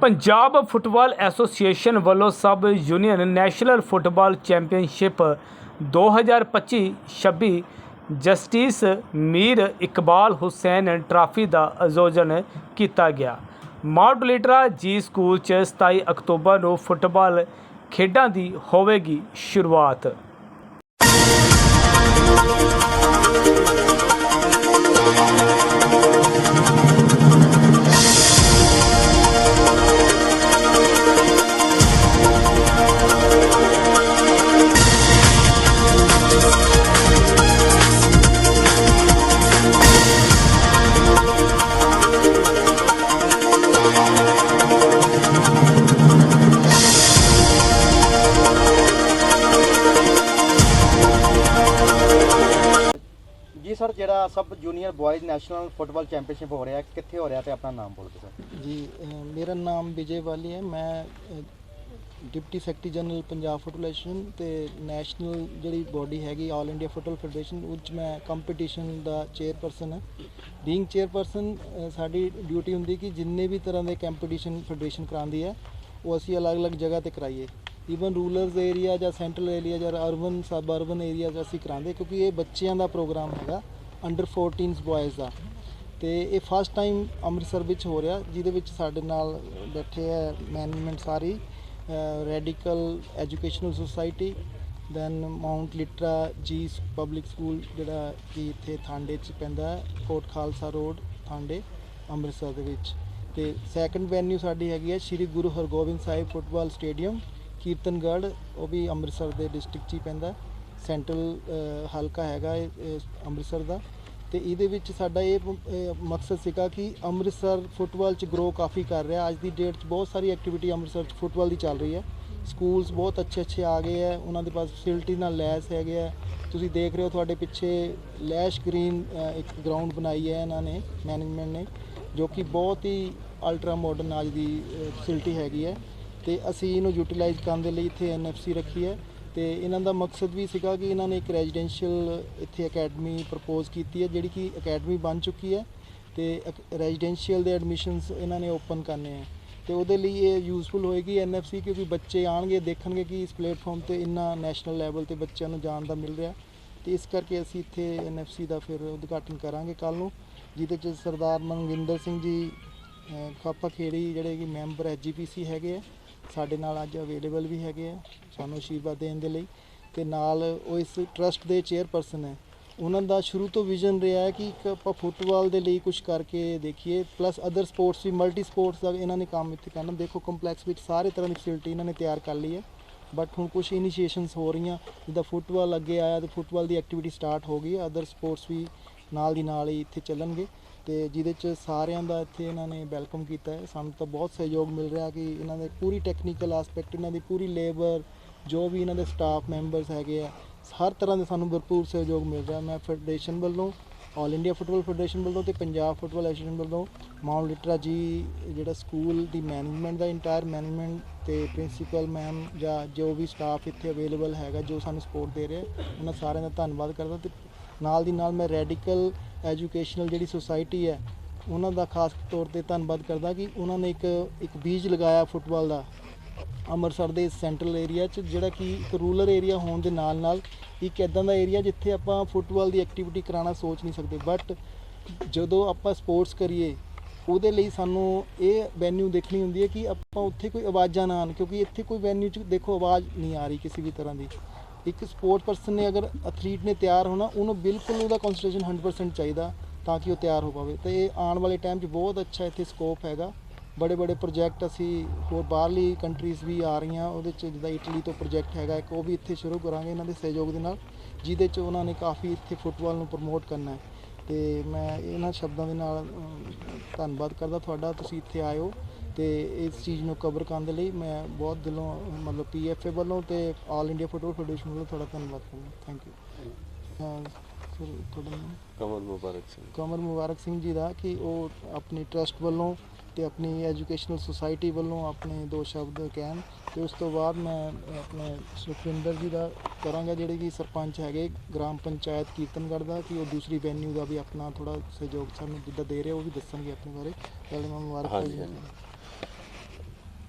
Punjab football association ਵੱਲੋਂ sub union national football championship 2025-26 justice Mir Iqbal Hussain trophy ਦਾ ਆਯੋਜਨ ਕੀਤਾ ਗਿਆ। ਮਾਡਲੀਟਰਾ ਜੀ ਸਕੂਲ 'ਚ 27 ਅਕਤੂਬਰ ਨੂੰ ਫੁੱਟਬਾਲ ਖੇਡਾਂ ਦੀ ਹੋਵੇਗੀ ਸ਼ੁਰੂਆਤ। ਸਰ ਜਿਹੜਾ sub junior boys national football championship ਹੋ ਰਿਹਾ ਕਿੱਥੇ ਹੋ ਰਿਹਾ ਤੇ ਆਪਣਾ ਨਾਮ ਬੋਲ ਦਿਓ ਸਰ? ਜੀ ਅ, ਮੇਰਾ ਨਾਮ ਵਿਜੇ ਵਾਲੀ ਹੈ। ਮੈਂ ਅ, deputy secretary general Punjab football association ਤੇ ਨੈਸ਼ਨਲ ਜਿਹੜੀ ਬੋਡੀ ਹੈਗੀ ਆਲ ਇੰਡੀਆ ਫੁੱਟਬਾਲ ਫੈਡਰੇਸ਼ਨ ਉਹ 'ਚ ਮੈਂ ਕੰਪੀਟੀਸ਼ਨ ਦਾ ਚੇਅਰਪਰਸਨ ਹਾਂ। ਬੀਇੰਗ ਚੇਅਰਪਰਸਨ ਸਾਡੀ ਡਿਊਟੀ ਹੁੰਦੀ ਕਿ ਜਿੰਨੇ ਵੀ ਤਰ੍ਹਾਂ ਦੇ ਕੰਪੀਟੀਸ਼ਨ ਫੈਡਰੇਸ਼ਨ ਕਰਾਉਂਦੀ ਹੈ ਉਹ ਅਸੀਂ ਅਲੱਗ-ਅਲੱਗ ਜਗ੍ਹਾ ਤੇ ਕਰਾਈਏ। ਈਵਨ ਰੂਰਲਸ ਏਰੀਆ ਜਾਂ ਸੈਂਟਰਲ ਏਰੀਆ ਜਾਂ ਅਰਬਨ ਸਬ ਅਰਬਨ ਏਰੀਆ 'ਚ ਅਸੀਂ ਕਰਾਉਂਦੇ ਕਿਉਂਕਿ ਇਹ ਬੱਚਿਆਂ ਦਾ ਪ੍ਰੋਗਰਾਮ ਹੈਗਾ ਅੰਡਰ 14s ਬॉयਜ਼ ਦਾ। ਤੇ ਇਹ ਫਸਟ ਟਾਈਮ ਅੰਮ੍ਰਿਤਸਰ ਵਿੱਚ ਹੋ ਰਿਹਾ, ਜਿਹਦੇ ਵਿੱਚ ਸਾਡੇ ਨਾਲ ਬੈਠੇ ਹੈ ਮੈਨੇਜਮੈਂਟ ਸਾਰੀ Radical Educational Society then Mount Litera Zee Public School ਜਿਹੜਾ ਕਿ ਇੱਥੇ ਥਾਂਡੇ 'ਚ ਪੈਂਦਾ ਹੈ ਕੋਟ ਖਾਲਸਾ ਰੋਡ ਥਾਂਡੇ, ਅੰਮ੍ਰਿਤਸਰ ਦੇ ਵਿੱਚ। ਤੇ ਸੈਕੰਡ ਵੈਨਿਊ ਸਾਡੀ ਹੈਗੀ ਹੈ ਸ਼੍ਰੀ ਗੁਰੂ ਹਰਗੋਬਿੰਦ ਸਾਹਿਬ ਫੁੱਟਬਾਲ ਸਟੇਡੀਅਮ ਕੀਰਤਨਗੜ੍ਹ, ਉਹ ਵੀ ਅੰਮ੍ਰਿਤਸਰ ਦੇ ਡਿਸਟ੍ਰਿਕਟ 'ਚ ਹੀ ਪੈਂਦਾ ਸੈਂਟਰਲ ਹਲਕਾ ਹੈਗਾ ਅੰਮ੍ਰਿਤਸਰ ਦਾ। ਤੇ ਇਹਦੇ ਵਿੱਚ ਸਾਡਾ ਇਹ ਮਕਸਦ ਸੀਗਾ ਕਿ ਅੰਮ੍ਰਿਤਸਰ ਫੁੱਟਬਾਲ 'ਚ ਗਰੋ ਕਾਫੀ ਕਰ ਰਿਹਾ। ਅੱਜ ਦੀ ਡੇਟ 'ਚ ਬਹੁਤ ਸਾਰੀ ਐਕਟੀਵਿਟੀ ਅੰਮ੍ਰਿਤਸਰ 'ਚ ਫੁੱਟਬਾਲ ਦੀ ਚੱਲ ਰਹੀ ਹੈ। ਸਕੂਲਸ ਬਹੁਤ ਅੱਛੇ ਅੱਛੇ ਆ ਗਏ ਹੈ। ਉਹਨਾਂ ਦੇ ਪਾਸ ਫੈਸਿਲਿਟੀ ਨਾਲ ਲੈਸ ਹੈਗੇ ਹੈ। ਤੁਸੀਂ ਦੇਖ ਰਹੇ ਹੋ ਤੁਹਾਡੇ ਪਿੱਛੇ ਲੈਸ਼ ਗ੍ਰੀਨ ਇੱਕ ਗਰਾਊਂਡ ਬਣਾਈ ਹੈ ਇਹਨਾਂ ਨੇ ਮੈਨੇਜਮੈਂਟ ਨੇ, ਜੋ ਕਿ ਬਹੁਤ ਹੀ ਅਲਟਰਾ ਮਾਡਰਨ ਅੱਜ ਦੀ ਫੈਸਿਲਿਟੀ ਹੈਗੀ ਹੈ। ਤੇ ਅਸੀਂ ਇਹਨੂੰ ਯੂਟਿਲਾਈਜ਼ ਕਰਨ ਦੇ ਲਈ ਇੱਥੇ ਐਨਐਫਸੀ ਰੱਖੀ ਹੈ। ਤੇ ਇਹਨਾਂ ਦਾ ਮਕਸਦ ਵੀ ਸੀਗਾ ਕਿ ਇਹਨਾਂ ਨੇ ਇੱਕ ਰੈਜ਼ੀਡੈਂਸ਼ੀਅਲ ਇੱਥੇ ਅਕੈਡਮੀ ਪ੍ਰਪੋਜ਼ ਕੀਤੀ ਹੈ, ਜਿਹੜੀ ਕਿ ਅਕੈਡਮੀ ਬਣ ਚੁੱਕੀ ਹੈ ਤੇ ਰੈਜ਼ੀਡੈਂਸ਼ੀਅਲ ਦੇ ਐਡਮਿਸ਼ਨਸ ਇਹਨਾਂ ਨੇ ਓਪਨ ਕਰਨੇ ਹੈ। ਤੇ ਉਹਦੇ ਲਈ ਇਹ ਯੂਜ਼ਫੁਲ ਹੋਏਗੀ ਐਨਐਫਸੀ ਕਿਉਂਕਿ ਬੱਚੇ ਆਣਗੇ ਦੇਖਣਗੇ ਕਿ ਇਸ ਪਲੇਟਫਾਰਮ ਤੇ ਇੰਨਾ ਨੈਸ਼ਨਲ ਲੈਵਲ ਤੇ ਬੱਚਿਆਂ ਨੂੰ ਜਾਣ ਦਾ ਮਿਲ ਰਿਹਾ। ਤੇ ਇਸ ਕਰਕੇ ਅਸੀਂ ਇੱਥੇ ਐਨਐਫਸੀ ਦਾ ਫਿਰ ਉਦਘਾਟਨ ਕਰਾਂਗੇ ਕੱਲ ਨੂੰ, ਜਿਹਦੇ ਚ ਸਰਦਾਰ ਮਨਵਿੰਦਰ ਸਿੰਘ ਜੀ ਖਾਪਾ ਖੇੜੀ ਜਿਹੜੇ ਕਿ ਮੈਂਬਰ ਐਜੀਪੀਸੀ ਹੈਗੇ ਆ ਸਾਡੇ ਨਾਲ ਅੱਜ ਅਵੇਲੇਬਲ ਵੀ ਹੈਗੇ ਆ, ਸਾਨੂੰ ਆਸ਼ੀਰਵਾਦ ਦੇਣ ਦੇ ਲਈ ਤੇ ਨਾਲ ਉਹ ਇਸ ਟਰਸਟ ਦੇ ਚੇਅਰਪਰਸਨ ਹੈ। ਉਹਨਾਂ ਦਾ ਸ਼ੁਰੂ ਤੋਂ ਵਿਜ਼ਨ ਰਿਹਾ ਹੈ ਕਿ ਇੱਕ ਆਪਾਂ ਫੁੱਟਬਾਲ ਦੇ ਲਈ ਕੁਝ ਕਰਕੇ ਦੇਖੀਏ ਪਲੱਸ ਅਦਰ ਸਪੋਰਟਸ ਵੀ ਮਲਟੀ ਸਪੋਰਟਸ ਦਾ ਇਹਨਾਂ ਨੇ ਕੰਮ ਇੱਥੇ ਕਰਨਾ। ਦੇਖੋ ਕੰਪਲੈਕਸ ਵਿੱਚ ਸਾਰੇ ਤਰ੍ਹਾਂ ਦੀ ਫੈਸਿਲਿਟੀ ਇਹਨਾਂ ਨੇ ਤਿਆਰ ਕਰ ਲਈ ਹੈ। ਬਟ ਹੁਣ ਕੁਝ ਇਨੀਸ਼ੀਏਸ਼ਨਸ ਹੋ ਰਹੀਆਂ, ਜਿੱਦਾਂ ਫੁੱਟਬਾਲ ਅੱਗੇ ਆਇਆ ਤੇ ਫੁੱਟਬਾਲ ਦੀ ਐਕਟੀਵਿਟੀ ਸਟਾਰਟ ਹੋ ਗਈ ਅਦਰ ਸਪੋਰਟਸ ਵੀ ਨਾਲ ਦੀ ਨਾਲ ਹੀ ਇੱਥੇ ਚੱਲਣਗੇ। ਤੇ ਜਿਹਦੇ ਚ ਸਾਰਿਆਂ ਦਾ ਇੱਥੇ ਇਹਨਾਂ ਨੇ ਵੈਲਕਮ ਕੀਤਾ ਹੈ। ਸਾਨੂੰ ਤਾਂ ਬਹੁਤ ਸਹਿਯੋਗ ਮਿਲ ਰਿਹਾ ਕਿ ਇਹਨਾਂ ਦੇ ਪੂਰੀ ਟੈਕਨੀਕਲ ਐਸਪੈਕਟ ਇਹਨਾਂ ਦੀ ਪੂਰੀ ਲੇਬਰ ਜੋ ਵੀ ਇਹਨਾਂ ਦੇ ਸਟਾਫ ਮੈਂਬਰਸ ਹੈਗੇ ਆ, ਹਰ ਤਰ੍ਹਾਂ ਦੇ ਸਾਨੂੰ ਭਰਪੂਰ ਸਹਿਯੋਗ ਮਿਲ ਰਿਹਾ। ਮੈਂ ਫੈਡਰੇਸ਼ਨ ਵੱਲੋਂ ਆਲ ਇੰਡੀਆ ਫੁੱਟਬਾਲ ਫੈਡਰੇਸ਼ਨ ਵੱਲੋਂ ਤੇ ਪੰਜਾਬ ਫੁੱਟਬਾਲ ਐਸੋਸੀਏਸ਼ਨ ਵੱਲੋਂ ਮਾਊਂਟ ਲਿਟਰਾ ਜੀ, ਜਿਹੜਾ ਸਕੂਲ ਦੀ ਮੈਨੇਜਮੈਂਟ ਦਾ ਇੰਟਾਇਰ ਮੈਨੇਜਮੈਂਟ ਤੇ ਪ੍ਰਿੰਸੀਪਲ ਮੈਮ ਜਾਂ ਜੋ ਵੀ ਸਟਾਫ ਇੱਥੇ ਅਵੇਲੇਬਲ ਹੈਗਾ, ਜੋ ਸਾਨੂੰ ਸਪੋਰਟ ਦੇ ਰਿਹਾ ਉਹਨਾਂ ਸਾਰਿਆਂ ਦਾ ਧੰਨਵਾਦ ਕਰਦਾ ਤੇ ਨਾਲ ਦੀ ਨਾਲ ਮੈਂ ਰੈਡੀਕਲ ਐਜੂਕੇਸ਼ਨਲ ਜਿਹੜੀ ਸੁਸਾਇਟੀ ਹੈ, ਉਹਨਾਂ ਦਾ ਖਾਸ ਤੌਰ ਤੇ ਧੰਨਵਾਦ ਕਰਦਾ ਕਿ ਉਹਨਾਂ ਨੇ ਇੱਕ ਇੱਕ ਬੀਜ ਲਗਾਇਆ ਫੁੱਟਬਾਲ ਦਾ ਅੰਮ੍ਰਿਤਸਰ ਦੇ ਸੈਂਟਰਲ ਏਰੀਆ 'ਚ, ਜਿਹੜਾ ਕਿ ਇੱਕ ਰੂਰਲ ਏਰੀਆ ਹੋਣ ਦੇ ਨਾਲ ਨਾਲ ਇੱਕ ਇਦਾਂ ਦਾ ਏਰੀਆ ਜਿੱਥੇ ਆਪਾਂ ਫੁੱਟਬਾਲ ਦੀ ਐਕਟੀਵਿਟੀ ਕਰਾਉਣਾ ਸੋਚ ਨਹੀਂ ਸਕਦੇ। ਬਟ ਜਦੋਂ ਆਪਾਂ ਸਪੋਰਟਸ ਕਰੀਏ, ਉਹਦੇ ਲਈ ਸਾਨੂੰ ਇਹ ਵੈਨਿਊ ਦੇਖਣੀ ਹੁੰਦੀ ਹੈ ਕਿ ਆਪਾਂ ਉੱਥੇ ਕੋਈ ਆਵਾਜ਼ਾਂ ਨਾ ਆਉਣ, ਕਿਉਂਕਿ ਇੱਥੇ ਕੋਈ ਵੈਨਿਊ 'ਚ ਦੇਖੋ ਆਵਾਜ਼ ਨਹੀਂ ਆ ਰਹੀ ਕਿਸੇ ਵੀ ਤਰ੍ਹਾਂ ਦੀ। ਇੱਕ ਸਪੋਰਟ ਪਰਸਨ ਨੇ ਅਗਰ ਐਥਲੀਟ ਨੇ ਤਿਆਰ ਹੋਣਾ, ਉਹਨੂੰ ਬਿਲਕੁਲ ਉਹਦਾ ਕਨਸੈਂਟਰੇਸ਼ਨ 100% ਚਾਹੀਦਾ ਤਾਂ ਕਿ ਉਹ ਤਿਆਰ ਹੋ ਪਾਵੇ। ਤੇ ਇਹ ਆਉਣ ਵਾਲੇ ਟਾਈਮ 'ਚ ਬਹੁਤ ਅੱਛਾ ਇੱਥੇ ਸਕੋਪ ਹੈਗਾ। ਬੜੇ ਬੜੇ ਪ੍ਰੋਜੈਕਟ ਅਸੀਂ ਹੋਰ ਬਾਹਰਲੀ ਕੰਟਰੀਜ਼ ਵੀ ਆ ਰਹੀਆਂ, ਉਹਦੇ 'ਚ ਜਿੱਦਾਂ ਇਟਲੀ ਤੋਂ ਪ੍ਰੋਜੈਕਟ ਹੈਗਾ, ਇੱਕ ਉਹ ਵੀ ਇੱਥੇ ਸ਼ੁਰੂ ਕਰਾਂਗੇ ਇਹਨਾਂ ਦੇ ਸਹਿਯੋਗ ਦੇ ਨਾਲ, ਜਿਹਦੇ 'ਚ ਉਹਨਾਂ ਨੇ ਕਾਫੀ ਇੱਥੇ ਫੁੱਟਬਾਲ ਨੂੰ ਪ੍ਰਮੋਟ ਕਰਨਾ ਹੈ। ਤੇ ਮੈਂ ਇਹਨਾਂ ਸ਼ਬਦਾਂ ਦੇ ਨਾਲ ਧੰਨਵਾਦ ਕਰਦਾ ਤੁਹਾਡਾ, ਤੁਸੀਂ ਇੱਥੇ ਆਇਓ ਤੇ ਇਸ ਚੀਜ਼ ਨੂੰ ਕਵਰ ਕਰਨ ਦੇ ਲਈ ਮੈਂ ਬਹੁਤ ਦਿਲੋਂ ਮਤਲਬ ਪੀਐਫਏ ਵੱਲੋਂ ਤੇ ਆਲ ਇੰਡੀਆ ਫੁੱਟਬਾਲ ਫੈਡਰੇਸ਼ਨ ਵੱਲੋਂ ਤੁਹਾਡਾ ਧੰਨਵਾਦ ਕਰਦਾ। ਥੈਂਕ ਯੂ ਸਰ ਤੁਹਾਡਾ ਨਾਮ? ਕਮਲ ਮੁਬਾਰਕ ਸਿੰਘ। ਕਮਰ ਮੁਬਾਰਕ ਸਿੰਘ ਜੀ ਦਾ ਕਿ ਉਹ ਆਪਣੀ ਟਰਸਟ ਵੱਲੋਂ ਤੇ ਆਪਣੀ ਐਜੂਕੇਸ਼ਨਲ ਸੁਸਾਇਟੀ ਵੱਲੋਂ ਆਪਣੇ ਦੋ ਸ਼ਬਦ ਕਹਿਣ ਤੇ ਉਸ ਤੋਂ ਬਾਅਦ ਮੈਂ ਆਪਣੇ ਸੁਖਵਿੰਦਰ ਜੀ ਦਾ ਕਰਾਂਗਾ ਜਿਹੜੇ ਕਿ ਸਰਪੰਚ ਹੈਗੇ ਗ੍ਰਾਮ ਪੰਚਾਇਤ ਕੀਰਤਨਗੜ੍ਹ ਦਾ ਕਿ ਉਹ ਦੂਸਰੀ ਵੈਨਿਊ ਦਾ ਵੀ ਆਪਣਾ ਥੋੜਾ ਸਹਿਯੋਗ ਸਾਨੂੰ ਜਿੱਦਾਂ ਦੇ ਰਹੇ ਉਹ ਵੀ ਦੱਸਣਗੇ ਆਪਣੇ ਬਾਰੇ। ਪਹਿਲੇ ਮੈਂ ਮੁਬਾਰਕ ਹਾਂਜੀ।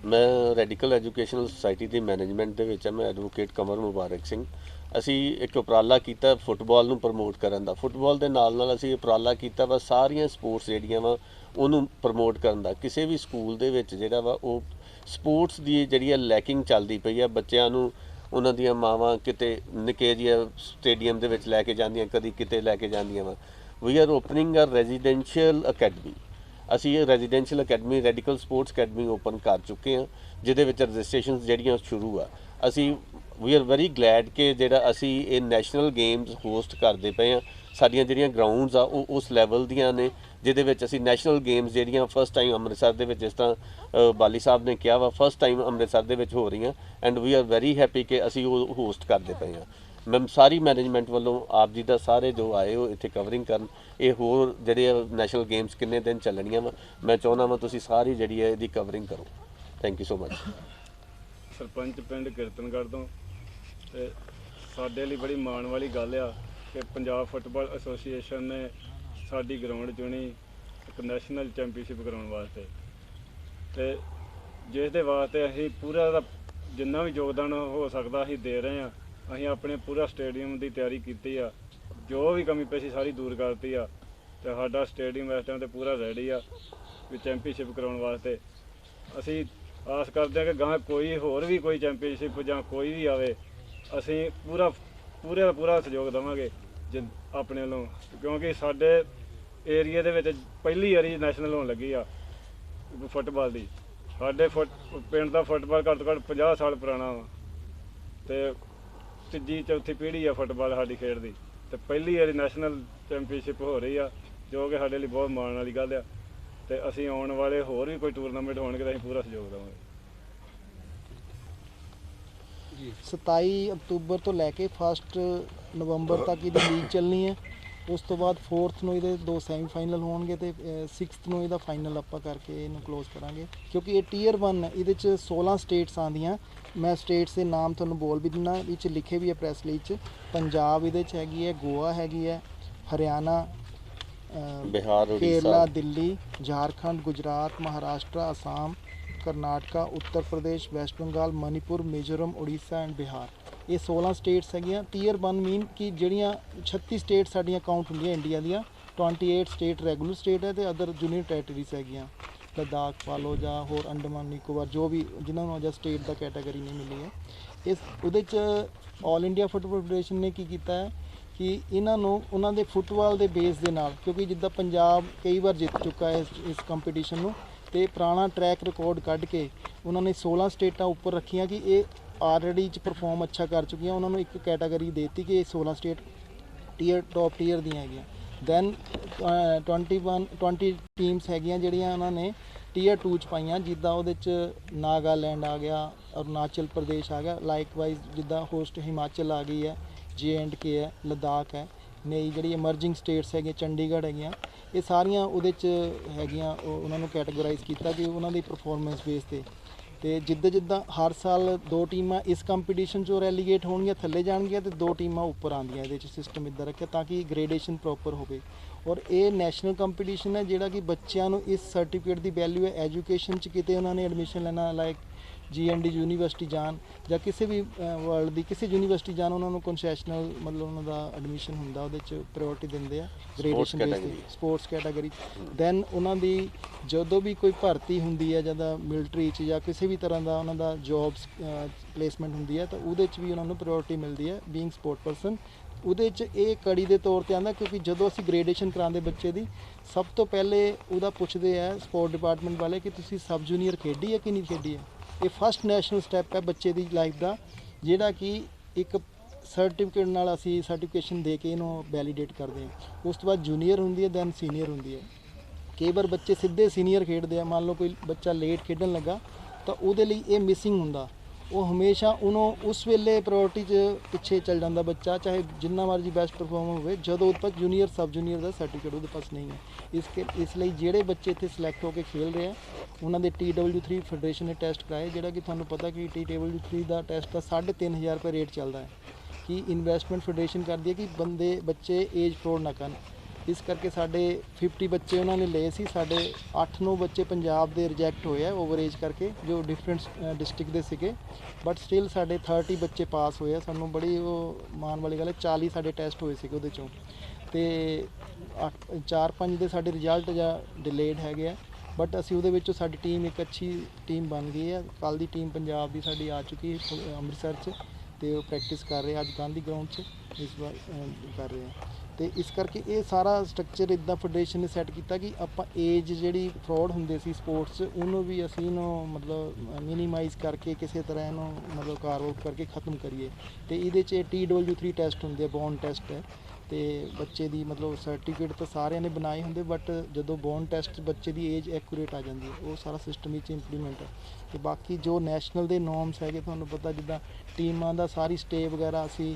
ਮੈਂ ਰੈਡੀਕਲ ਐਜੂਕੇਸ਼ਨਲ ਸੁਸਾਇਟੀ ਦੀ ਮੈਨੇਜਮੈਂਟ ਦੇ ਵਿੱਚ ਆ ਮੈਂ ਐਡਵੋਕੇਟ ਕਮਰ ਮੁਬਾਰਕ ਸਿੰਘ। ਅਸੀਂ ਇੱਕ ਉਪਰਾਲਾ ਕੀਤਾ ਫੁੱਟਬਾਲ ਨੂੰ ਪ੍ਰਮੋਟ ਕਰਨ ਦਾ। ਫੁੱਟਬਾਲ ਦੇ ਨਾਲ ਨਾਲ ਅਸੀਂ ਉਪਰਾਲਾ ਕੀਤਾ ਵਾ, ਸਾਰੀਆਂ ਸਪੋਰਟਸ ਜਿਹੜੀਆਂ ਵਾ, ਉਹਨੂੰ ਪ੍ਰਮੋਟ ਕਰਨ ਦਾ। ਕਿਸੇ ਵੀ ਸਕੂਲ ਦੇ ਵਿੱਚ ਜਿਹੜਾ ਵਾ, ਉਹ ਸਪੋਰਟਸ ਦੀ ਜਿਹੜੀ ਆ ਲੈਕਿੰਗ ਚੱਲਦੀ ਪਈ ਆ, ਬੱਚਿਆਂ ਨੂੰ ਉਹਨਾਂ ਦੀਆਂ ਮਾਵਾਂ ਕਿਤੇ ਨਿੱਕੇ ਜਿਹੇ ਸਟੇਡੀਅਮ ਦੇ ਵਿੱਚ ਲੈ ਕੇ ਜਾਂਦੀਆਂ, ਕਦੀ ਕਿਤੇ ਲੈ ਕੇ ਜਾਂਦੀਆਂ ਵਾ। We are opening uh residential academy ਅਸੀਂ ਇਹ residential academy, Radical Sports Academy open ਕਰ ਚੁੱਕੇ ਹਾਂ, ਜਿਹਦੇ ਵਿੱਚ ਰਜਿਸਟ੍ਰੇਸ਼ਨਸ ਜਿਹੜੀਆਂ ਸ਼ੁਰੂ ਆ। ਅਸੀਂ ਵੀ ਆਰ ਵੈਰੀ ਗਲੈਡ ਕਿ ਜਿਹੜਾ ਅਸੀਂ ਇਹ ਨੈਸ਼ਨਲ ਗੇਮਸ ਹੋਸਟ ਕਰਦੇ ਪਏ ਆ ਸਾਡੀਆਂ ਜਿਹੜੀਆਂ ਗਰਾਊਂਡਸ ਆ, ਉਹ ਉਸ ਲੈਵਲ ਦੀਆਂ ਨੇ, ਜਿਹਦੇ ਵਿੱਚ ਅਸੀਂ ਨੈਸ਼ਨਲ ਗੇਮਸ ਜਿਹੜੀਆਂ ਫਸਟ ਟਾਈਮ ਅੰਮ੍ਰਿਤਸਰ ਦੇ ਵਿੱਚ, ਜਿਸ ਤਰ੍ਹਾਂ ਬਾਲੀ ਸਾਹਿਬ ਨੇ ਕਿਹਾ ਵਾ ਫਸਟ ਟਾਈਮ ਅੰਮ੍ਰਿਤਸਰ ਦੇ ਵਿੱਚ ਹੋ ਰਹੀਆਂ and we are very happy ਕਿ ਅਸੀਂ ਉਹ ਹੋਸਟ ਕਰਦੇ ਪਏ ਆ ਮੈਂ ਸਾਰੀ ਮੈਨੇਜਮੈਂਟ ਵੱਲੋਂ ਆਪ ਜੀ ਦਾ ਸਾਰੇ ਜੋ ਆਏ ਹੋ ਇੱਥੇ ਕਵਰਿੰਗ ਕਰਨ, ਇਹ ਹੋਰ ਜਿਹੜੇ ਨੈਸ਼ਨਲ ਗੇਮਸ ਕਿੰਨੇ ਦਿਨ ਚੱਲਣੀਆਂ ਵਾ, ਮੈਂ ਚਾਹੁੰਦਾ ਵਾਂ ਤੁਸੀਂ ਸਾਰੀ ਜਿਹੜੀ ਹੈ ਇਹਦੀ ਕਵਰਿੰਗ ਕਰੋ। Thank you so much sarpanch ਪਿੰਡ ਕੀਰਤਨਗੜ੍ਹ ਤੋਂ, ਤੇ ਸਾਡੇ ਲਈ ਬੜੀ ਮਾਣ ਵਾਲੀ ਗੱਲ ਆ ਕਿ ਪੰਜਾਬ ਫੁੱਟਬਾਲ ਐਸੋਸੀਏਸ਼ਨ ਨੇ ਸਾਡੀ ਗਰਾਊਂਡ ਚੁਣੀ, ਇੱਕ ਨੈਸ਼ਨਲ ਚੈਂਪੀਅਨਸ਼ਿਪ ਕਰਾਉਣ ਵਾਸਤੇ। ਤੇ ਜਿਸ ਦੇ ਵਾਸਤੇ ਅਸੀਂ ਪੂਰਾ ਦਾ ਜਿੰਨਾ ਵੀ ਯੋਗਦਾਨ ਹੋ ਸਕਦਾ ਅਸੀਂ ਦੇ ਰਹੇ ਹਾਂ ਅਸੀਂ ਆਪਣੇ ਪੂਰਾ ਸਟੇਡੀਅਮ ਦੀ ਤਿਆਰੀ ਕੀਤੀ ਆ। ਜੋ ਵੀ ਕਮੀ ਪੇਸ਼ੀ ਸਾਰੀ ਦੂਰ ਕਰਤੀ ਆ। ਤੇ ਸਾਡਾ ਸਟੇਡੀਅਮ ਇਸ ਟਾਈਮ ਤੇ ਪੂਰਾ ਰੈਡੀ ਆ ਵੀ ਚੈਂਪੀਅਨਸ਼ਿਪ ਕਰਾਉਣ ਵਾਸਤੇ। ਅਸੀਂ ਆਸ ਕਰਦੇ ਹਾਂ ਕਿ ਗਾਂ ਕੋਈ ਹੋਰ ਵੀ ਕੋਈ ਚੈਂਪੀਅਨਸ਼ਿਪ ਜਾਂ ਕੋਈ ਵੀ ਆਵੇ, ਅਸੀਂ ਪੂਰਾ, ਪੂਰੇ ਦਾ ਪੂਰਾ ਸਹਿਯੋਗ ਦੇਵਾਂਗੇ ਜਿ- ਆਪਣੇ ਵੱਲੋਂ। ਕਿਉਂਕਿ ਸਾਡੇ ਏਰੀਆ ਦੇ ਵਿੱਚ ਪਹਿਲੀ ਵਾਰੀ ਨੈਸ਼ਨਲ ਹੋਣ ਲੱਗੀ ਆ ਫੁੱਟਬਾਲ ਦੀ। ਸਾਡੇ ਫੁੱਟ, ਪਿੰਡ ਦਾ ਫੁੱਟਬਾਲ ਘੱਟ ਤੋਂ ਘੱਟ 50 ਸਾਲ ਪੁਰਾਣਾ ਵਾ। ਤੇ ਤੀਜੀ ਚੌਥੀ ਪੀੜ੍ਹੀ ਆ ਫੁੱਟਬਾਲ ਸਾਡੀ ਖੇਡ ਦੀ। ਤੇ ਪਹਿਲੀ ਵਾਰੀ ਨੈਸ਼ਨਲ ਚੈਂਪੀਅਨਸ਼ਿਪ ਹੋ ਰਹੀ ਆ, ਜੋ ਕਿ ਸਾਡੇ ਲਈ ਬਹੁਤ ਮਾਣ ਵਾਲੀ ਗੱਲ ਆ। ਤੇ ਅਸੀਂ ਆਉਣ ਵਾਲੇ ਹੋਰ ਵੀ ਕੋਈ ਟੂਰਨਾਮੈਂਟ ਹੋਣਗੇ ਤਾਂ ਅਸੀਂ ਪੂਰਾ ਸਹਿਯੋਗ ਦੇਵਾਂਗੇ। 27 ਅਕਤੂਬਰ ਤੋਂ ਲੈ ਕੇ 1 ਨਵੰਬਰ ਤੱਕ ਇਹਦੀ ਲੀਗ ਚੱਲਣੀ ਹੈ। ਉਸ ਤੋਂ ਬਾਅਦ 4th ਨੂੰ ਇਹਦੇ ਦੋ ਸੈਮੀਫਾਈਨਲ ਹੋਣਗੇ ਤੇ 6th ਨੂੰ ਇਹਦਾ ਫਾਈਨਲ ਆਪਾਂ ਕਰਕੇ ਇਹਨੂੰ ਕਲੋਜ਼ ਕਰਾਂਗੇ। ਕਿਉਂਕਿ ਇਹ ਟੀਅਰ 1 ਹੈ ਇਹਦੇ ਚ 16 ਸਟੇਟਸ ਆਂਦੀਆਂ ਮੈਂ ਸਟੇਟਸ ਦੇ ਨਾਮ ਤੁਹਾਨੂੰ ਬੋਲ ਵੀ ਦਿੰਨਾ ਵਿੱਚ ਲਿਖੇ ਵੀ ਹੈ ਪ੍ਰੈਸ ਲਈ ਚ। ਪੰਜਾਬ ਇਹਦੇ ਚ ਹੈਗੀ ਹੈ ਗੋਆ ਹੈਗੀ ਹੈ ਹਰਿਆਣਾ ਬਿਹਾਰ ਕੇਰਲਾ ਉੜੀਸਾ ਦਿੱਲੀ ਝਾਰਖੰਡ ਗੁਜਰਾਤ ਮਹਾਰਾਸ਼ਟਰ ਅਸਾਮ ਕਰਨਾਟਕਾ ਉੱਤਰ ਪ੍ਰਦੇਸ਼ ਵੈਸਟ ਬੰਗਾਲ ਮਨੀਪੁਰ ਮਿਜ਼ੋਰਮ ਉੜੀਸਾ ਐਂਡ ਬਿਹਾਰ। ਇਹ 16 ਸਟੇਟਸ ਹੈਗੀਆਂ। ਟੀਅਰ 1 ਮੀਨ ਕਿ ਜਿਹੜੀਆਂ 36 ਸਟੇਟ ਸਾਡੀਆਂ ਕਾਊਂਟ ਹੁੰਦੀਆਂ ਇੰਡੀਆ ਦੀਆਂ। 28 ਸਟੇਟ ਰੈਗੂਲਰ ਸਟੇਟ ਹੈ ਤੇ ਅਦਰ ਜੂਨੀਅਰ ਟੈਰੀਟਰੀਜ਼ ਹੈਗੀਆਂ। ਲਦਾਖ ਪਾਲੋ ਜਾਂ ਹੋਰ ਅੰਡਮਾਨ ਨਿਕੋਬਾਰ ਜੋ ਵੀ ਜਿਨ੍ਹਾਂ ਨੂੰ ਅਜਾ ਸਟੇਟ ਦਾ ਕੈਟਾਗਰੀ ਨਹੀਂ ਮਿਲੀ ਹੈ ਇਸ ਉਹਦੇ ਚ ਆਲ ਇੰਡੀਆ ਫੁੱਟਬਾਲ ਫੈਡਰੇਸ਼ਨ ਨੇ ਕੀ ਕੀਤਾ ਹੈ ਕਿ ਇਹਨਾਂ ਨੂੰ ਉਹਨਾਂ ਦੇ ਫੁੱਟਬਾਲ ਦੇ ਬੇਸ ਦੇ ਨਾਲ, ਕਿਉਂਕਿ ਜਿੱਦਾਂ ਪੰਜਾਬ ਕਈ ਵਾਰ ਜਿੱਤ ਚੁੱਕਾ ਹੈ ਇਸ- ਇਸ ਕੰਪੀਟੀਸ਼ਨ ਨੂੰ, ਤੇ ਪੁਰਾਣਾ ਟਰੈਕ ਰਿਕਾਰਡ ਕੱਢ ਕੇ ਉਹਨਾਂ ਨੇ 16 ਸਟੇਟਾਂ ਉੱਪਰ ਰੱਖੀਆਂ ਕਿ ਇਹ ਆਲਰੇਡੀ ਚ ਪਰਫਾਰਮ ਅੱਛਾ ਕਰ ਚੁੱਕੀਆਂ, ਉਹਨਾਂ ਨੂੰ ਇੱਕ ਕੈਟਾਗਰੀ ਦੇਤੀ ਕਿ ਇਹ 16 ਸਟੇਟ ਟੀਅਰ ਟੌਪ ਟੀਅਰ ਦੀਆਂ ਹੈਗੀਆਂ। ਦੈਨ 21 20 ਟੀਮਸ ਹੈਗੀਆਂ ਜਿਹੜੀਆਂ ਉਹਨਾਂ ਨੇ ਟੀਅਰ 2 ਚ ਪਾਈਆਂ, ਜਿੱਦਾਂ ਉਹਦੇ ਚ ਨਾਗਾਲੈਂਡ ਆ ਗਿਆ, ਅਰੁਣਾਚਲ ਪ੍ਰਦੇਸ਼ ਆ ਗਿਆ ਲਾਈਕਵਾਈਜ਼ ਜਿੱਦਾਂ ਹੋਸਟ ਹਿਮਾਚਲ ਆ ਗਈ ਹੈ ਜੇ ਐਂਡ ਕੇ ਹੈ ਲਦਾਖ ਹੈ ਨਈ ਜਿਹੜੀ ਐਮਰਜਿੰਗ ਸਟੇਟਸ ਹੈਗੀਆਂ, ਚੰਡੀਗੜ੍ਹ ਹੈਗੀਆਂ, ਇਹ ਸਾਰੀਆਂ ਉਹਦੇ ਚ ਹੈਗੀਆਂ, ਉਹ- ਉਹਨਾਂ ਨੂੰ ਕੈਟਾਗੋਰਾਈਜ਼ ਕੀਤਾ ਕਿ ਉਹਨਾਂ ਦੀ ਪਰਫਾਰਮੈਂਸ ਬੇਸ ਤੇ। ਤੇ ਜਿੱਦਾਂ ਜਿੱਦਾਂ ਹਰ ਸਾਲ ਦੋ ਟੀਮਾਂ ਇਸ ਕੰਪੀਟੀਸ਼ਨ ਚੋਂ ਰੈਲੀਗੇਟ ਹੋਣਗੀਆਂ, ਥੱਲੇ ਜਾਣਗੀਆਂ ਤੇ ਦੋ ਟੀਮਾਂ ਉੱਪਰ ਆਉਂਦੀਆਂ ਇਹਦੇ ਚ ਸਿਸਟਮ ਇਦਾਂ ਰੱਖਿਆ ਤਾਂ ਕਿ ਗ੍ਰੇਡੇਸ਼ਨ ਪ੍ਰੋਪਰ ਹੋਵੇ। ਔਰ ਇਹ ਨੈਸ਼ਨਲ ਕੰਪੀਟੀਸ਼ਨ ਹੈ ਜਿਹੜਾ ਕਿ ਬੱਚਿਆਂ ਨੂੰ ਇਸ ਸਰਟੀਫਿਕੇਟ ਦੀ ਵੈਲਿਊ ਹੈ। ਐਜੂਕੇਸ਼ਨ ਚ ਕਿਤੇ ਉਹਨਾਂ ਨੇ ਐਡਮਿਸ਼ਨ ਲੈਣਾ ਲਾਇਕ ਜੀਐਨਡੀ ਯੂਨੀਵਰਸਿਟੀ ਜਾਣ ਜਾਂ ਕਿਸੇ ਵੀ ਵਰਲਡ ਦੀ ਕਿਸੇ ਯੂਨੀਵਰਸਿਟੀ ਜਾਣ ਉਹਨਾਂ ਨੂੰ ਕਨਸੈਸ਼ਨਲ ਮਤਲਬ ਉਹਨਾਂ ਦਾ ਐਡਮਿਸ਼ਨ ਹੁੰਦਾ ਉਹਦੇ ਚ ਪ੍ਰਾਇੋਰਟੀ ਦਿੰਦੇ ਆ ਗ੍ਰੇਡੇਸ਼ਨ ਬੇਸ ਤੇ। ਸਪੋਰਟਸ ਕੈਟਾਗਰੀ ਦੈਨ ਉਹਨਾਂ ਦੀ ਜਦੋਂ ਵੀ ਕੋਈ ਭਰਤੀ ਹੁੰਦੀ ਹੈ ਜਦੋਂ ਮਿਲਟਰੀ 'ਚ ਜਾਂ ਕਿਸੇ ਵੀ ਤਰ੍ਹਾਂ ਦਾ ਉਹਨਾਂ ਦਾ ਜੌਬਸ ਪਲੇਸਮੈਂਟ ਹੁੰਦੀ ਹੈ ਤਾਂ ਉਹਦੇ 'ਚ ਵੀ ਉਹਨਾਂ ਨੂੰ ਪ੍ਰਾਇੋਰਟੀ ਮਿਲਦੀ ਹੈ ਬੀਇੰਗ ਸਪੋਰਟ ਪਰਸਨ ਉਹਦੇ 'ਚ ਇਹ ਕੜੀ ਦੇ ਤੌਰ ਤੇ ਆਂਦਾ ਕਿਉਂਕਿ ਜਦੋਂ ਅਸੀਂ ਗ੍ਰੇਡੇਸ਼ਨ ਕਰਾਉਂਦੇ ਬੱਚੇ ਦੀ ਸਭ ਤੋਂ ਪਹਿਲੇ ਉਹਦਾ ਪੁੱਛਦੇ ਆ ਸਪੋਰਟ ਡਿਪਾਰਟਮੈਂਟ ਵਾਲੇ ਕਿ ਤੁਸੀਂ ਸਬ ਜੂਨੀਅਰ ਖੇਡੀ ਹੈ ਕਿ ਨਹੀਂ ਖੇਡੀ ਹੈ ਇਹ ਫਸਟ ਨੈਸ਼ਨਲ ਸਟੈਪ ਹੈ ਬੱਚੇ ਦੀ ਲਾਈਫ ਦਾ, ਜਿਹੜਾ ਕਿ ਇੱਕ ਸਰਟੀਫਿਕੇਟ ਨਾਲ ਅਸੀਂ ਸਰਟੀਫਿਕੇਸ਼ਨ ਦੇ ਕੇ ਇਹਨੂੰ ਵੈਲੀਡੇਟ ਕਰਦੇ ਹਾਂ। ਉਸ ਤੋਂ ਬਾਅਦ ਜੂਨੀਅਰ ਹੁੰਦੀ ਹੈ ਦੈਨ ਸੀਨੀਅਰ ਹੁੰਦੀ ਹੈ। ਕਈ ਵਾਰ ਬੱਚੇ ਸਿੱਧੇ ਸੀਨੀਅਰ ਖੇਡਦੇ ਆ, ਮੰਨ ਲਓ ਕੋਈ ਬੱਚਾ ਲੇਟ ਖੇਡਣ ਲੱਗਾ, ਤਾਂ ਉਹਦੇ ਲਈ ਇਹ ਮਿਸਿੰਗ ਹੁੰਦਾ। ਉਹ ਹਮੇਸ਼ਾ ਉਹਨੂੰ ਉਸ ਵੇਲੇ ਪ੍ਰਾਇੋਰਟੀ 'ਚ ਪਿੱਛੇ ਚੱਲ ਜਾਂਦਾ ਬੱਚਾ, ਚਾਹੇ ਜਿੰਨਾ ਮਰਜ਼ੀ ਬੈਸਟ ਪਰਫਾਰਮਰ ਹੋਵੇ, ਜਦੋਂ ਉਹਦੇ ਪਾਸ ਜੂਨੀਅਰ ਸਬ ਜੂਨੀਅਰ ਦਾ ਸਰਟੀਫਿਕੇਟ ਉਹਦੇ ਪਾਸ ਨਹੀਂ ਹੈ। ਇਸ ਕੇ, ਇਸ ਲਈ ਜਿਹੜੇ ਬੱਚੇ ਇੱਥੇ ਸਿਲੈਕਟ ਹੋ ਕੇ ਖੇਲ ਰਹੇ ਆ, ਉਹਨਾਂ ਦੇ TW3 ਫੈਡਰੇਸ਼ਨ ਨੇ ਟੈਸਟ ਕਰਾਏ, ਜਿਹੜਾ ਕਿ ਤੁਹਾਨੂੰ ਪਤਾ ਕਿ TW3 ਦਾ ਟੈਸਟ ਦਾ 3500 ਰੁਪਏ ਰੇਟ ਚੱਲਦਾ ਹੈ। ਕਿ ਇਨਵੈਸਟਮੈਂਟ ਫੈਡਰੇਸ਼ਨ ਕਰਦੀ ਹੈ ਕਿ ਬੰਦੇ, ਬੱਚੇ ਏਜ ਫਰੋਡ ਨਾ ਕਰਨ। ਇਸ ਕਰਕੇ ਸਾਡੇ 50 ਬੱਚੇ ਉਹਨਾਂ ਨੇ ਲਏ ਸੀ, ਸਾਡੇ 8-9 ਬੱਚੇ ਪੰਜਾਬ ਦੇ ਰਿਜੈਕਟ ਹੋਏ ਆ ਓਵਰ ਏਜ ਕਰਕੇ, ਜੋ ਡਿਫਰੈਂਟ ਡਿਸਟ੍ਰਿਕਟ ਦੇ ਸੀਗੇ। ਬਟ ਸਟਿਲ ਸਾਡੇ 30 ਬੱਚੇ ਪਾਸ ਹੋਏ ਆ, ਸਾਨੂੰ ਬੜੀ ਉਹ ਮਾਣ ਵਾਲੀ ਗੱਲ ਹੈ 40 ਸਾਡੇ ਟੈਸਟ ਹੋਏ ਸੀਗੇ ਉਹਦੇ ਚੋਂ। ਤੇ 4-5 ਦੇ ਸਾਡੇ ਰਿਜ਼ਲਟ ਜਾਂ ਡਿਲੇਡ ਹੈਗੇ ਆ। ਬਟ ਅਸੀਂ ਉਹਦੇ ਵਿੱਚੋਂ ਸਾਡੀ ਟੀਮ ਇੱਕ ਅੱਛੀ ਟੀਮ ਬਣ ਗਈ ਹੈ ਕੱਲ ਦੀ ਟੀਮ ਪੰਜਾਬ ਦੀ ਸਾਡੀ ਆ ਚੁੱਕੀ ਹੈ ਫੁ- ਅੰਮ੍ਰਿਤਸਰ 'ਚ। ਤੇ ਉਹ ਪ੍ਰੈਕਟਿਸ ਕਰ ਰਹੇ ਅੱਜ ਗਾਂਧੀ ਗਰਾਊਂਡ 'ਚ ਇਸ ਵਾਰ ਕਰ ਰਹੇ ਆ। ਤੇ ਇਸ ਕਰਕੇ ਇਹ ਸਾਰਾ ਸਟਰਕਚਰ ਇਦਾਂ ਫੈਡਰੇਸ਼ਨ ਨੇ ਸੈੱਟ ਕੀਤਾ ਕਿ ਆਪਾਂ ਏਜ ਜਿਹੜੀ ਫਰਾਡ ਹੁੰਦੇ ਸੀ ਸਪੋਰਟਸ 'ਚ, ਉਹਨੂੰ ਵੀ ਅਸੀਂ ਇਹਨੂੰ ਮਤਲਬ ਮਿਨੀਮਾਈਜ਼ ਕਰਕੇ ਕਿਸੇ ਤਰ੍ਹਾਂ ਇਹਨੂੰ ਮਤਲਬ ਕਾਰਵ ਕਰਕੇ ਖਤਮ ਕਰੀਏ। ਤੇ ਇਹਦੇ 'ਚ TW3 ਟੈਸਟ ਹੁੰਦੇ ਆ ਬੌਨ ਟੈਸਟ ਹੈ ਤੇ ਬੱਚੇ ਦੀ ਮਤਲਬ ਸਰਟੀਫਿਕੇਟ ਤਾਂ ਸਾਰਿਆਂ ਨੇ ਬਣਾਏ ਹੁੰਦੇ ਬਟ ਜਦੋਂ ਬੋਨ ਟੈਸਟ ਬੱਚੇ ਦੀ ਏਜ ਐਕੂਰੇਟ ਆ ਜਾਂਦੀ ਹੈ, ਉਹ ਸਾਰਾ ਸਿਸਟਮ ਵਿੱਚ ਇੰਪਲੀਮੈਂਟ ਹੈ। ਤੇ ਬਾਕੀ ਜੋ ਨੈਸ਼ਨਲ ਦੇ ਨੋਰਮਸ ਹੈਗੇ, ਤੁਹਾਨੂੰ ਪਤਾ ਜਿੱਦਾਂ ਟੀਮਾਂ ਦਾ ਸਾਰੀ ਸਟੇ ਵਗੈਰਾ ਅਸੀਂ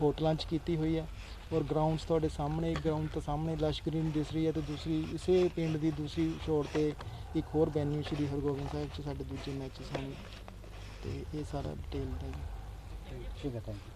ਹੋਟਲਾਂ 'ਚ ਕੀਤੀ ਹੋਈ ਹੈ, ਔਰ ਗਰਾਊਂਡਸ ਤੁਹਾਡੇ ਸਾਹਮਣੇ ਇੱਕ ਗਰਾਊਂਡ ਤੋਂ ਸਾਹਮਣੇ ਲਸ਼ ਗ੍ਰੀਨ ਦਿਸ ਰਹੀ ਹੈ ਤੇ ਦੂਸਰੀ, ਇਸੇ ਪਿੰਡ ਦੀ ਦੂਸਰੀ ਛੋੜ ਤੇ ਇੱਕ ਹੋਰ ਵੈਨਿਊ ਸ਼੍ਰੀ ਹਰਗੋਬਿੰਦ ਸਾਹਿਬ 'ਚ, ਸਾਡੇ ਦੂਜੇ ਮੈਚਸ ਹੋਣਗੇ ਤੇ ਇਹ ਸਾਰਾ ਡਿਟੇਲ ਦਾ ਜੀ। ਠੀਕ ਹੈ ਥੈਂਕ ਯੂ